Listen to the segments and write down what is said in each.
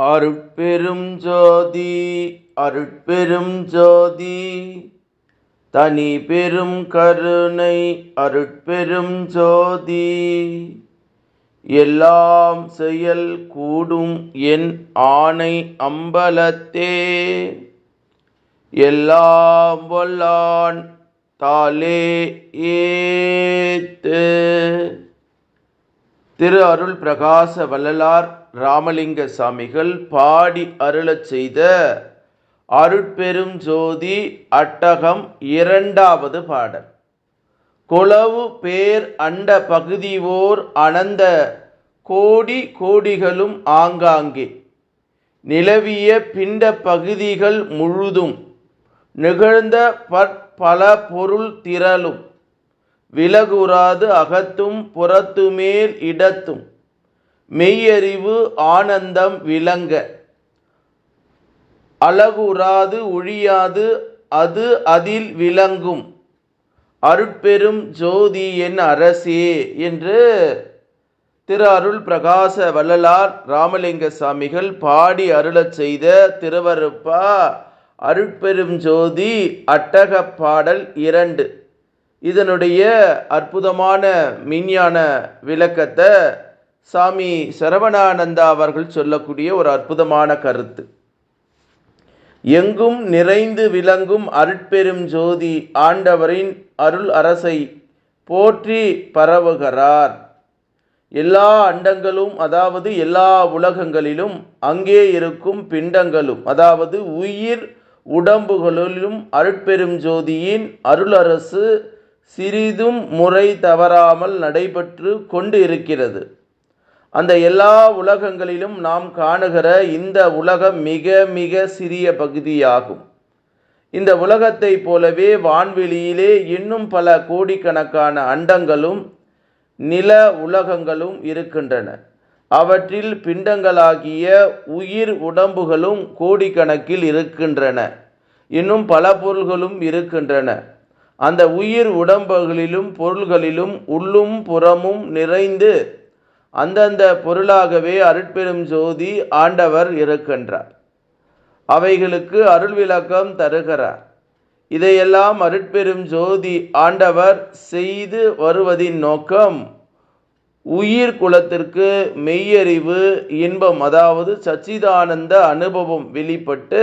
அருட்பெரும் ஜோதி அருட்பெரும் ஜோதி. தனி பெரும் கருணை அருட்பெரும் ஜோதி. எல்லாம் செயல் கூடும் என் ஆணை அம்பலத்தே. எல்லாம் வல்லான் தாலே ஏத்து. திரு அருள் பிரகாச வள்ளலார் ராமலிங்க சாமிகள் பாடி அருளச் செய்த அருட்பெரும் ஜோதி அட்டகம் இரண்டாவது பாடல். குளவு பேர் அண்ட பகுதிவோர் அனந்த கோடி கோடிகளும் ஆங்காங்கே. நிலவிய பிண்ட பகுதிகள் முழுதும் நிகழ்ந்த பற்பல பொருள் திரளும். விலகுறாது அகத்தும் புறத்துமேல் இடத்தும். மெய்யறிவு ஆனந்தம் விளங்க. அழகுறாது ஒழியாது அது அதில் விளங்கும். அருட்பெரும் ஜோதி என் அரசே என்று திரு அருள் பிரகாச வள்ளலார் ராமலிங்க சாமிகள் பாடி அருளச் செய்த திருவருப்பா அருட்பெரும் ஜோதி அட்டக பாடல் இரண்டு. இதனுடைய அற்புதமான மின்ஞான விளக்கத்தை சாமி சரவணானந்தா அவர்கள் சொல்லக்கூடிய ஒரு அற்புதமான கருத்து. எங்கும் நிறைந்து விளங்கும் அருட்பெரும் ஜோதி ஆண்டவரின் அருள் அரசை போற்றி பரவுகிறார். எல்லா அண்டங்களும் அதாவது எல்லா உலகங்களிலும் அங்கே இருக்கும் பிண்டங்களும் அதாவது உயிர் உடம்புகளிலும் அருட்பெரும் ஜோதியின் அருளரசு சிறிதும் முறை தவறாமல் நடைபெற்று கொண்டு இருக்கிறது. அந்த எல்லா உலகங்களிலும் நாம் காணுகிற இந்த உலகம் மிக மிக சிறிய பகுதியாகும். இந்த உலகத்தை போலவே வான்வெளியிலே இன்னும் பல கோடிக்கணக்கான அண்டங்களும் நில உலகங்களும் இருக்கின்றன. அவற்றில் பிண்டங்களாகிய உயிர் உடம்புகளும் கோடிக்கணக்கில் இருக்கின்றன. இன்னும் பல பொருள்களும் இருக்கின்றன. அந்த உயிர் உடம்புகளிலும் பொருள்களிலும் உள்ளும் புறமும் நிறைந்து அந்தந்த பொருளாகவே அருட்பெரும் ஜோதி ஆண்டவர் இருக்கின்றார். அவைகளுக்கு அருள் விளக்கம் தருகிறார். இதையெல்லாம் அருட்பெரும் ஜோதி ஆண்டவர் செய்து வருவதின் நோக்கம் உயிர் குலத்திற்கு மெய்யறிவு இன்பம் அதாவது சச்சிதானந்த அனுபவம் வெளிப்பட்டு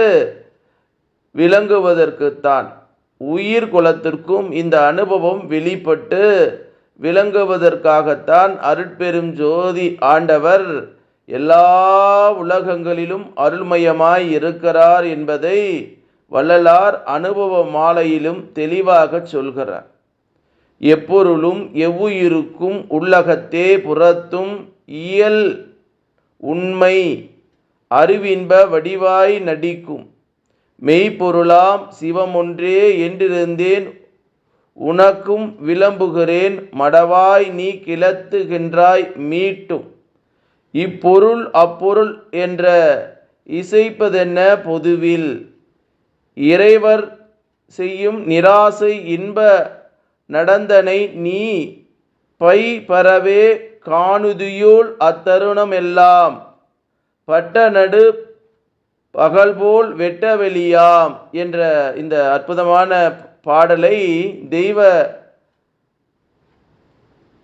விளங்குவதற்குத்தான் உயிர் குலத்திற்கும் இந்த அனுபவம் வெளிப்பட்டு விளங்குவதற்காகத்தான் அருட்பெரும் ஜோதி ஆண்டவர் எல்லா உலகங்களிலும் அருள்மயமாய் இருக்கிறார் என்பதை வள்ளலார் அனுபவ மாலையிலும் தெளிவாக சொல்கிறார். எப்பொருளும் எவ்வுயிருக்கும் உள்ளகத்தே புறத்தும் இயல் உண்மை அறிவின்ப வடிவாய் நடிக்கும். மெய்ப்பொருளாம் சிவமொன்றே என்றிருந்தேன் உனக்கும் விளம்புகிறேன் மடவாய் நீ கிளத்துகின்றாய் மீட்டும். இப்பொருள் அப்பொருள் என்ற இசைப்பதென்ன பொதுவில்? இறைவர் செய்யும் நிராசை இன்ப நடந்தனை நீ பை பரவே காணுதியோள் அத்தருணமெல்லாம் பட்ட நடு பகல்போல் வெட்டவெளியாம் என்ற இந்த அற்புதமான பாடலை தெய்வ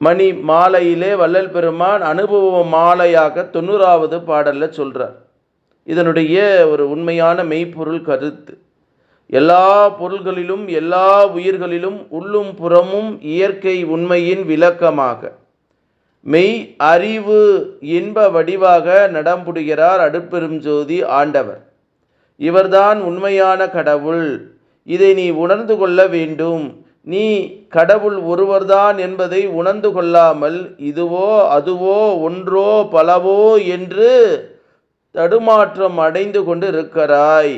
மணி மாலையிலே வள்ளல் பெருமான் அனுபவ மாலையாக தொண்ணூறாவது பாடலில் சொல்கிறார் இதனுடைய ஒரு உண்மையான மெய்ப்பொருள் கருத்து. எல்லா பொருள்களிலும் எல்லா உயிர்களிலும் உள்ளும் புறமும் இயற்கை உண்மையின் விளக்கமாக. மெய் அறிவு இன்ப வடிவாக நடம்புடுகிறார் அடுப்பெரும் ஜோதி ஆண்டவர். இவர்தான் உண்மையான கடவுள். இதை நீ உணர்ந்து கொள்ள வேண்டும். நீ கடவுள் ஒருவர்தான் என்பதை உணர்ந்து கொள்ளாமல் இதுவோ அதுவோ ஒன்றோ பலவோ என்று தடுமாற்றம் அடைந்து கொண்டு இருக்கிறாய்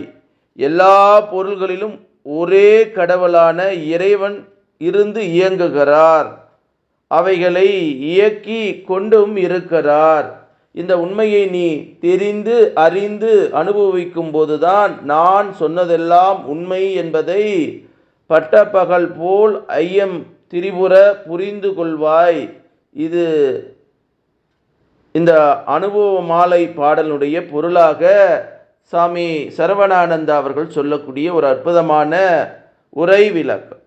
எல்லா பொருள்களிலும் ஒரே கடவுளான இறைவன் இருந்து இயங்குகிறார். அவைகளை இயக்கி கொண்டும் இருக்கிறார். இந்த உண்மையை நீ தெரிந்து அறிந்து அனுபவிக்கும் போதுதான் நான் சொன்னதெல்லாம் உண்மை என்பதை பட்டப்பகல் போல் ஐயம் திரிபுர புரிந்து கொள்வாய். இது இந்த அனுபவ மாலை பாடலுடைய பொருளாக சாமி சரவணானந்தா அவர்கள் சொல்லக்கூடிய ஒரு அற்புதமான உரை விளக்கம்.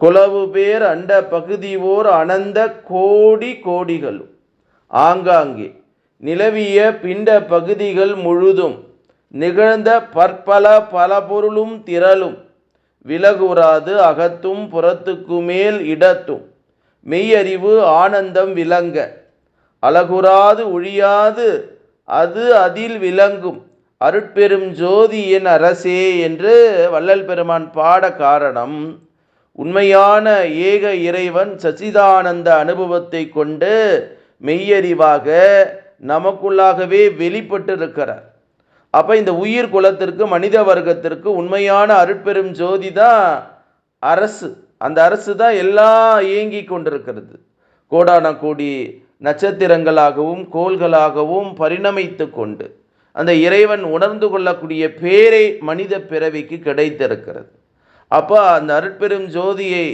குலவு பேர் அண்ட பகுதிவோர் அனந்த கோடி கோடிகளும். ஆங்காங்கே. நிலவிய பிண்ட பகுதிகள் முழுதும் நிகழ்ந்த பற்பல பல பொருளும் திரளும். விலகுறாது அகத்தும் புறத்துக்கு மேல் இடத்தும். மெய்யறிவு ஆனந்தம் விளங்க. அழகுறாது ஒழியாது அது அதில் விளங்கும். அருட்பெரும் ஜோதியின் அரசே என்று வள்ளல் பெருமான் பாட காரணம். உண்மையான ஏக இறைவன் சச்சிதானந்த அனுபவத்தை கொண்டு மெய்யறிவாக நமக்குள்ளாகவே வெளிப்பட்டு இருக்கிறார் அப்போ இந்த உயிர் குலத்திற்கு மனித வர்க்கத்திற்கு உண்மையான அருட்பெரும் ஜோதி தான் அரசு. அந்த அரசு தான் எல்லாம் இயங்கி கொண்டிருக்கிறது. கோடான கோடி நட்சத்திரங்களாகவும் கோள்களாகவும் பரிணமித்து கொண்டு அந்த இறைவன் உணர்ந்து கொள்ளக்கூடிய பேரை மனித பிறவிக்கு கிடைத்திருக்கிறது. அப்போ அந்த அருட்பெரும் ஜோதியை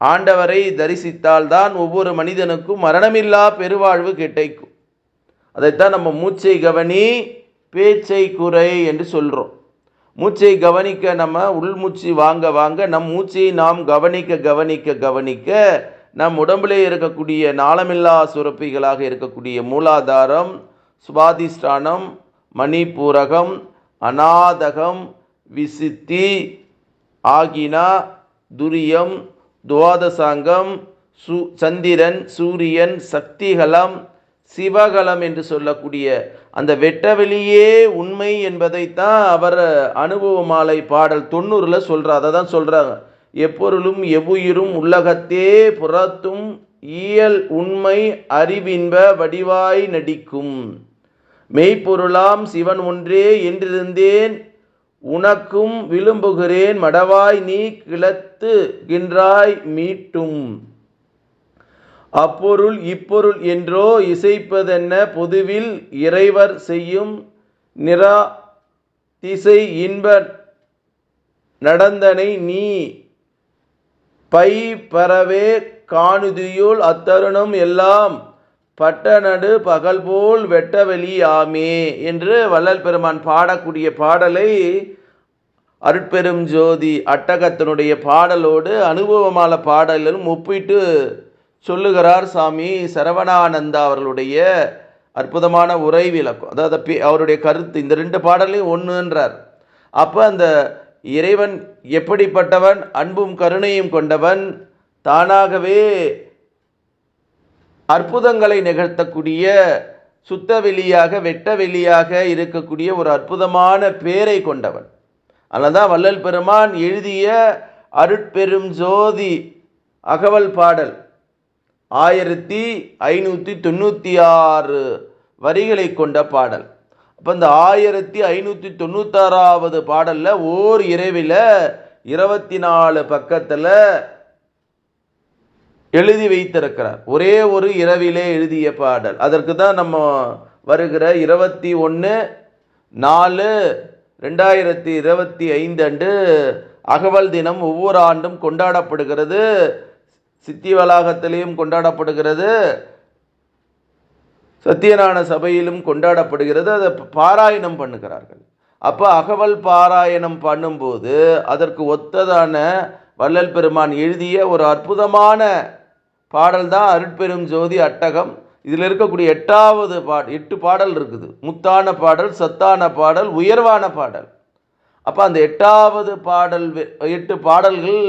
ஆண்டவரை தரிசித்தால்தான் ஒவ்வொரு மனிதனுக்கும் மரணமில்லா பெருவாழ்வு கிடைக்கும் அதைத்தான் நம்ம மூச்சை கவனி பேச்சை குறை என்று சொல்கிறோம் மூச்சை கவனிக்க நம்ம உள்மூச்சு வாங்க வாங்க நம் மூச்சை நாம் கவனிக்க கவனிக்க கவனிக்க நம் உடம்பிலே இருக்கக்கூடிய நாளமில்லா சுரப்பிகளாக இருக்கக்கூடிய மூலாதாரம் சுவாதிஷ்டானம் மணிப்பூரகம் அநாதகம் விசித்தி ஆகினா துரியம் துவாதசாங்கம் சு சந்திரன் சூரியன் சக்திகலம் சிவகலம் என்று சொல்லக்கூடிய அந்த வெட்டவெளியே உண்மை என்பதைத்தான் அவர் அனுபவ மாலை பாடல் தொண்ணூறில் சொல்கிறார் அதை தான் சொல்கிறாங்க எப்பொருளும் எவ்வுயிரும் உள்ளகத்தே புறத்தும் இயல் உண்மை அறிவின்ப வடிவாய் நடிக்கும். மெய்ப்பொருளாம் சிவன் ஒன்றே என்றிருந்தேன் உனக்கும் விழும்புகிறேன் மடவாய் நீ கிளத்துகின்றாய் மீட்டும். அப்பொருள் இப்பொருள் என்றோ இசைப்பதென்ன? பொதுவில் இறைவர் செய்யும் நிரா திசை இன்ப நடந்தனை நீ பை பரவே காணுதியுள் அத்தருணம் எல்லாம் பட்டநடு பகல் போல் வெட்டவெளியாமே என்று வள்ளல் பெருமான் பாடக்கூடிய பாடலை அருட்பெரும் ஜோதி அட்டகத்தினுடைய பாடலோடு அனுபவமான பாடலும் ஒப்பிட்டு சொல்லுகிறார் சாமி சரவணானந்தா அவர்களுடைய அற்புதமான உரை விளக்கம். அதாவது பே- அவருடைய கருத்து இந்த ரெண்டு பாடலையும் ஒன்றுன்றார் அப்போ அந்த இறைவன் எப்படிப்பட்டவன் அன்பும் கருணையும் கொண்டவன் தானாகவே அற்புதங்களை நிகழ்த்தக்கூடிய சுத்த வெளியாக வெட்ட வெளியாக இருக்கக்கூடிய ஒரு அற்புதமான பேரை கொண்டவன். அதனால்தான் வள்ளல் பெருமான் எழுதிய அருட்பெரும் ஜோதி அகவல் பாடல். ஆயிரத்தி ஐநூற்றி தொண்ணூற்றி ஆறு வரிகளை கொண்ட பாடல். அப்போ இந்த ஆயிரத்தி ஐநூற்றி தொண்ணூத்தாறாவது பாடலில் ஓர் இரவில் இருபத்தி நாலு பக்கத்தில் எழுதி வைத்திருக்கிறார். ஒரே ஒரு இரவிலே எழுதிய பாடல். அதற்கு தான் நம்ம வருகிற இருபத்தி ஒன்று நாலு ரெண்டாயிரத்தி இருபத்தி ஐந்து அன்று அகவல் தினம் ஒவ்வொரு ஆண்டும் கொண்டாடப்படுகிறது. சித்தி வளாகத்திலையும் கொண்டாடப்படுகிறது. சத்தியநாராயண சபையிலும் கொண்டாடப்படுகிறது. அதை பாராயணம் பண்ணுகிறார்கள். அப்போ அகவல் பாராயணம் பண்ணும்போது அதற்கு ஒத்ததான வள்ளல் பெருமான் எழுதிய ஒரு அற்புதமான பாடல் தான் அருட்பெரும் ஜோதி அட்டகம். இதில் இருக்கக்கூடிய எட்டாவது பா எட்டு பாடல் இருக்குது. முத்தான பாடல் சத்தான பாடல் உயர்வான பாடல். அப்போ அந்த எட்டாவது பாடல் எட்டு பாடல்கள்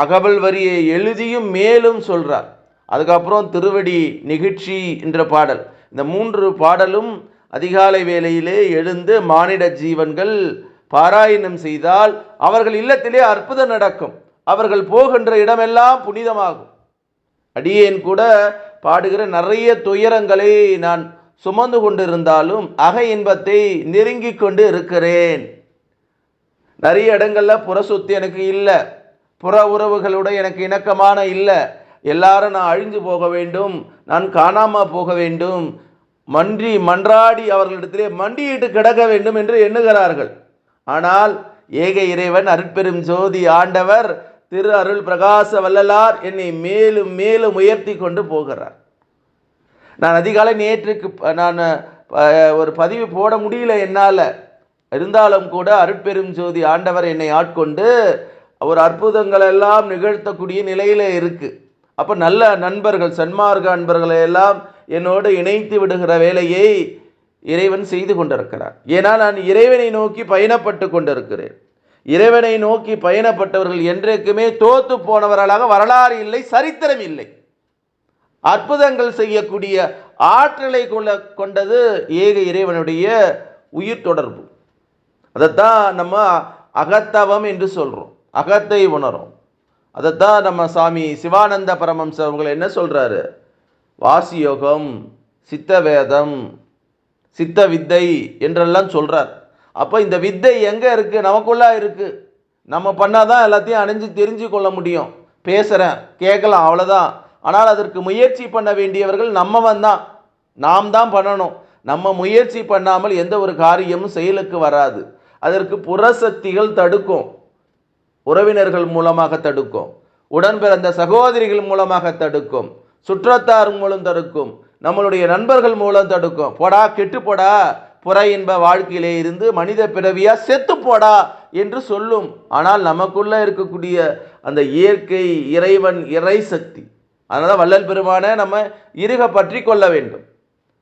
அகவல் வரியை எழுதியும் மேலும் சொல்கிறார் அதுக்கப்புறம் திருவடி நிகழ்ச்சி என்ற பாடல். இந்த மூன்று பாடலும் அதிகாலை வேளையிலே எழுந்து மானிட ஜீவன்கள் பாராயணம் செய்தால் அவர்கள் இல்லத்திலே அற்புதம் நடக்கும். அவர்கள் போகின்ற இடமெல்லாம் புனிதமாகும். அடியேன் கூட பாடுகிற நிறைய துயரங்களை நான் சுமந்து கொண்டிருந்தாலும் அக இன்பத்தை நெருங்கிக் கொண்டு இருக்கிறேன். நிறைய இடங்களில் புற சொத்து எனக்கு இல்லை. புற உறவுகளோட எனக்கு இணக்கமான இல்லை. எல்லாரும் நான் அழிஞ்சு போக வேண்டும். நான் காணாமல் போக வேண்டும். மன்றி மன்றாடி அவர்களிடத்திலே மண்டியிட்டு கிடக்க வேண்டும் என்று எண்ணுகிறார்கள். ஆனால் ஏக இறைவன் அருட்பெரும் ஜோதி ஆண்டவர் திரு அருள் பிரகாச வல்லலார் என்னை மேலும் மேலும் உயர்த்தி கொண்டு போகிறார். நான் அதிகாலை நேற்றுக்கு நான் ஒரு பதிவு போட முடியல என்னால். இருந்தாலும் கூட அருட்பெரும் ஜோதி ஆண்டவர் என்னை ஆட்கொண்டு ஒரு அற்புதங்கள் எல்லாம் நிகழ்த்தக்கூடிய நிலையில் இருக்குது அப்போ நல்ல நண்பர்கள் சன்மார்க்க அன்பர்களை எல்லாம் என்னோடு இணைத்து விடுகிற வேலையை இறைவன் செய்து கொண்டிருக்கிறார். ஏன்னா நான் இறைவனை நோக்கி பயணப்பட்டு கொண்டிருக்கிறேன். இறைவனை நோக்கி பயணப்பட்டவர்கள் என்றைக்குமே தோத்து போனவர்களாக வரலாறு இல்லை சரித்திரம் இல்லை. அற்புதங்கள் செய்யக்கூடிய ஆற்றலை கொள்ள கொண்டது ஏக இறைவனுடைய உயிர் தொடர்பு. அதைத்தான் நம்ம அகத்தவம் என்று சொல்கிறோம் அகத்தை உணரும். அதைத்தான் நம்ம சாமி சிவானந்த பரமம்ச அவர்கள் என்ன சொல்கிறாரு வாசி யோகம் சித்த வேதம் சித்த வித்தை என்றெல்லாம் சொல்கிறார் அப்போ இந்த வித்தை எங்கே இருக்குது நமக்குள்ளே இருக்குது நம்ம பண்ணால் தான் எல்லாத்தையும் அணிஞ்சு தெரிஞ்சு கொள்ள முடியும். பேசுகிறேன் கேட்கலாம் அவ்வளோதான் ஆனால் அதற்கு முயற்சி பண்ண வேண்டியவர்கள் நம்மவன் தான். நாம் தான் பண்ணணும். நம்ம முயற்சி பண்ணாமல் எந்த ஒரு காரியமும் செயலுக்கு வராது. அதற்கு புறசக்திகள் தடுக்கும். உறவினர்கள் மூலமாக தடுக்கும். உடன் பிறந்த சகோதரிகள் மூலமாக தடுக்கும். சுற்றத்தார் மூலம் தடுக்கும். நம்மளுடைய நண்பர்கள் மூலம் தடுக்கும். போடா கெட்டு போடா. புற இன்ப வாழ்க்கையிலே இருந்து மனித பிறவியா செத்து போடா என்று சொல்லும். ஆனால் நமக்குள்ள இருக்கக்கூடிய அந்த இயற்கை இறைவன் இறை சக்தி அதனால் வள்ளல் பெருமானை நம்ம இருக பற்றி கொள்ள வேண்டும்.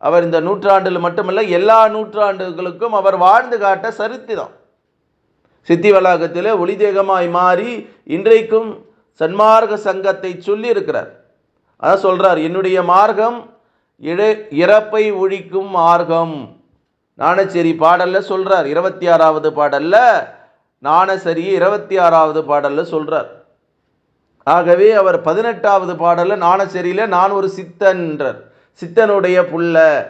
அவர் இந்த நூற்றாண்டில் மட்டுமல்ல எல்லா நூற்றாண்டுகளுக்கும் அவர் வாழ்ந்து காட்ட சரித்திரம். சித்தி வளாகத்தில் ஒளிதேகமாய் மாறி இன்றைக்கும் சன்மார்க்க சங்கத்தை சொல்லி இருக்கிறார் அதான் சொல்றார் என்னுடைய மார்க்கம் இழ இறப்பை ஒழிக்கும் மார்க்கம். நாணச்சேரி பாடல்ல சொல்றார். இருபத்தி ஆறாவது பாடல்ல நாணசரி இருபத்தி ஆறாவது பாடல்ல சொல்றார். ஆகவே அவர் பதினெட்டாவது பாடல்ல நாணச்சேரியில நான் ஒரு சித்தன்றார். சித்தனுடைய புள்ள.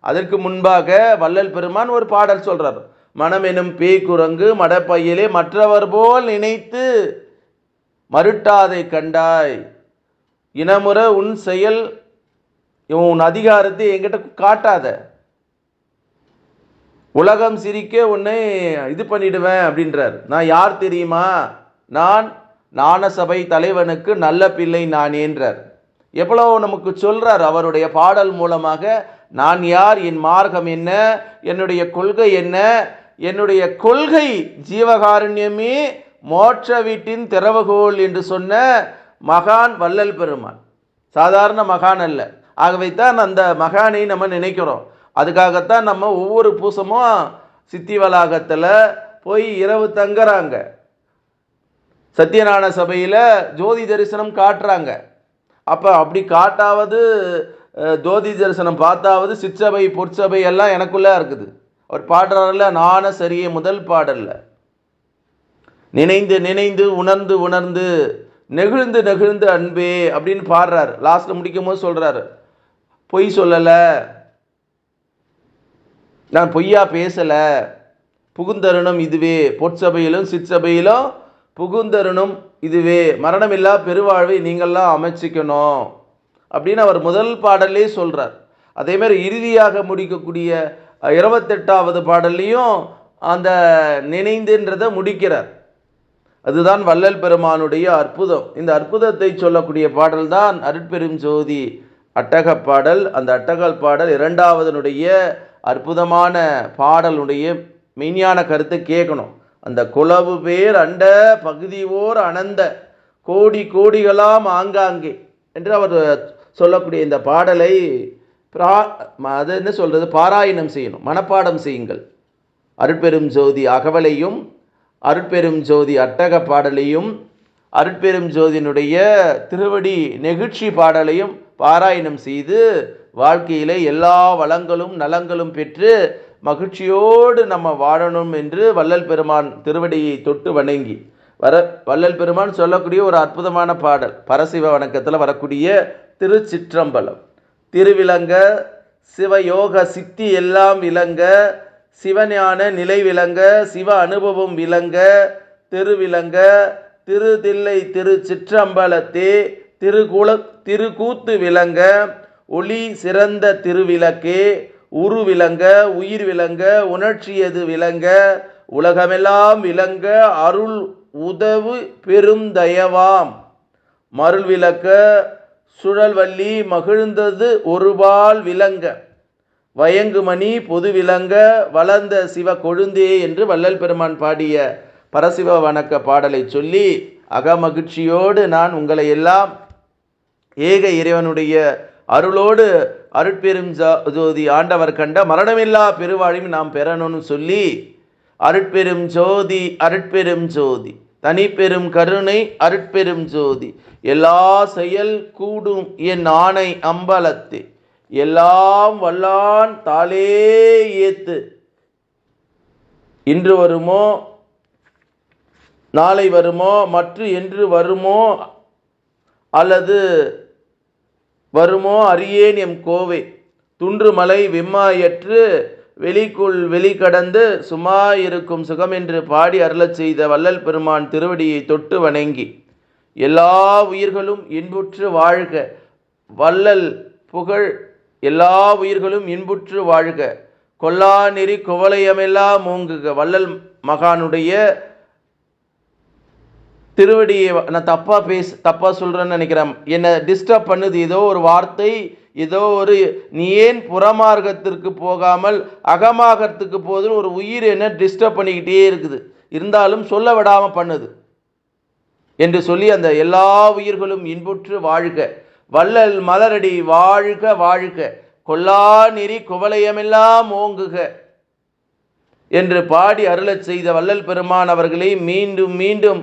அதற்கு முன்பாக வள்ளல் பெருமான் ஒரு பாடல் சொல்றார். பேய் குரங்கு மடப்பையிலே மற்றவர் போல் நினைத்து மருட்டாதை கண்டாய். இனமுற உன் செயல் உன் அதிகாரத்தை என்கிட்ட காட்டாத. உலகம் சிரிக்க உன்னை இது பண்ணிடுவேன் அப்படின்றார். நான் யார் தெரியுமா? நான் ஞானசபை தலைவனுக்கு நல்ல பிள்ளை நானேன்றார் எவ்வளோ நமக்கு சொல்கிறார் அவருடைய பாடல் மூலமாக நான் யார்? என் மார்க்கம் என்ன? என்னுடைய கொள்கை என்ன? என்னுடைய கொள்கை ஜீவகாருண்யமே மோட்ச வீட்டின் திறவுகோல் என்று சொன்ன மகான் வள்ளல் பெருமான். சாதாரண மகான் அல்ல. ஆகவே தான் அந்த மகானை நம்ம நினைக்கிறோம். அதுக்காகத்தான் நம்ம ஒவ்வொரு பூசமும் சித்தி வளாகத்தில் போய் இரவு தங்குறாங்க. சத்யநாராயண சபையில் ஜோதி தரிசனம் காட்டுறாங்க. அப்போ அப்படி காட்டாவது ஜோதி தரிசனம் பார்த்தாவது சிற்சபை பொற்சபை எல்லாம் எனக்குள்ளே இருக்குது. அவர் பாடுறாருல நான சரியே முதல் பாடல்ல. நினைந்து நினைந்து உணர்ந்து உணர்ந்து நெகிழ்ந்து நெகிழ்ந்து அன்பே அப்படின்னு பாடுறாரு. லாஸ்ட்டில் முடிக்கும் போது சொல்றாரு. பொய் சொல்லலை. நான் பொய்யா பேசலை. புகுந்தருணம் இதுவே பொற்சபையிலும் சிற்சபையிலும் புகுந்தருணம் இதுவே. மரணமில்லா பெருவாழ்வை நீங்கள்லாம் அமைச்சிக்கணும். அப்படின்னு அவர் முதல் பாடல்லே சொல்கிறார் அதேமாரி இறுதியாக முடிக்கக்கூடிய இருபத்தெட்டாவது பாடல்லையும் அந்த நினைந்துன்றதை முடிக்கிறார். அதுதான் வள்ளல் பெருமானுடைய அற்புதம். இந்த அற்புதத்தை சொல்லக்கூடிய பாடல்தான் அருட்பெரும் ஜோதி அட்டகப்பாடல் அந்த அட்டகல் பாடல் இரண்டாவதனுடைய அற்புதமான பாடலுடைய மெய்ஞான கருத்தை கேட்கணும். அந்த குலவு பேர் அண்ட பகுதியோர் அனந்த கோடி கோடிகளாம் ஆங்காங்கே என்று அவர் சொல்லக்கூடிய இந்த பாடலை பிரா அது என்ன சொல்கிறது பாராயணம் செய்யணும். மனப்பாடம் செய்யுங்கள். அருட்பெரும் ஜோதி அகவலையும் அருட்பெரும் ஜோதி அட்டக பாடலையும் அருட்பெரும் ஜோதியினுடைய திருவடி நெகிழ்ச்சி பாடலையும் பாராயணம் செய்து வாழ்க்கையிலே எல்லா வளங்களும் நலங்களும் பெற்று மகிழ்ச்சியோடு நம்ம வாழணும் என்று வள்ளல் பெருமான் திருவடியை தொட்டு வணங்கி. வர வள்ளல் பெருமான் சொல்லக்கூடிய ஒரு அற்புதமான பாடல். பரசிவ வணக்கத்தில் வரக்கூடிய திருச்சிற்றம்பலம். திருவிளங்க சிவயோக சித்தி எல்லாம் விளங்க சிவஞான நிலை விளங்க சிவ அனுபவம் விளங்க திருவிளங்க திருதில்லை திருச்சிற்றம்பலத்தே திருகுல திருக்கூத்து விளங்க ஒளி சிறந்த திருவிளக்கே உரு விளங்க உயிர் விளங்க உணர்ச்சியது விளங்க உலகமெல்லாம் விளங்க அருள் உதவு பெரும் தயவாம். மருள் விளக்க சுழல்வள்ளி மகிழ்ந்தது ஒருபால் விளங்க. வயங்குமணி பொது விளங்க வளர்ந்த சிவ கொழுந்தே என்று வள்ளல் பெருமான் பாடிய பரசிவ வணக்க பாடலை சொல்லி அகமகிழ்ச்சியோடு நான் உங்களை எல்லாம் ஏக இறைவனுடைய அருளோடு அருட்பெரும் ஜோதி ஆண்டவர் கண்ட மரணமில்லா பெருவாழையும் நாம் பெறணும்னு சொல்லி அருட்பெரும் ஜோதி அருட்பெரும் ஜோதி தனிப்பெரும் கருணை அருட்பெரும் ஜோதி எல்லா செயல் கூடும் என் ஆணை அம்பலத்து எல்லாம் வல்லான் தாளே ஏத்து. இன்று வருமோ? நாளை வருமோ? மற்ற என்று வருமோ? அல்லது வருமோ அறியேன் எம் கோவை. துன்றுமலை வெம்மாயற்று வெளிக்குள் வெளிக்கடந்து சும்மா இருக்கும் சுகம் என்று பாடி அருளச் செய்த வள்ளல் பெருமான் திருவடியை தொட்டு வணங்கி எல்லா உயிர்களும் இன்புற்று வாழ்க. வள்ளல் புகழ் எல்லா உயிர்களும் இன்புற்று வாழ்க. கொல்லா நெறி குவளையமெல்லாம் மூங்குக வள்ளல் மகானுடைய திருவடியை நான் தப்பாக பேச தப்பாக சொல்கிறேன்னு நினைக்கிறேன். என்னை டிஸ்டர்ப் பண்ணுது ஏதோ ஒரு வார்த்தை ஏதோ ஒரு நீ ஏன் புறமார்க்கத்திற்கு போகாமல் அகமாகத்துக்கு போதுன்னு ஒரு உயிர் என்ன டிஸ்டர்ப் பண்ணிக்கிட்டே இருக்குது. இருந்தாலும் சொல்ல விடாமல் பண்ணுது. என்று சொல்லி அந்த எல்லா உயிர்களும் இன்புற்று வாழ்க. வள்ளல் மலரடி வாழ்க வாழ்க. கொல்லா நெறி குவளையமெல்லாம் ஓங்குக. என்று பாடி அருளச் செய்த வள்ளல் பெருமான் அவர்களை மீண்டும் மீண்டும்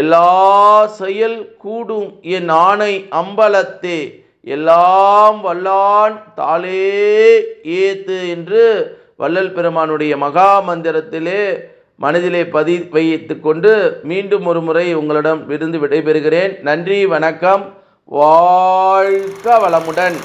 எல்லா செயல் கூடும் என் ஆணை அம்பலத்தே எல்லாம் வல்லான் தாளே ஏத்து என்று வள்ளல் பெருமானுடைய மகா மந்திரத்திலே மனதிலே பதி வைத்து கொண்டு மீண்டும் ஒரு முறை உங்களிடம் விருந்து விடைபெறுகிறேன். நன்றி வணக்கம். வாழ்க வளமுடன்.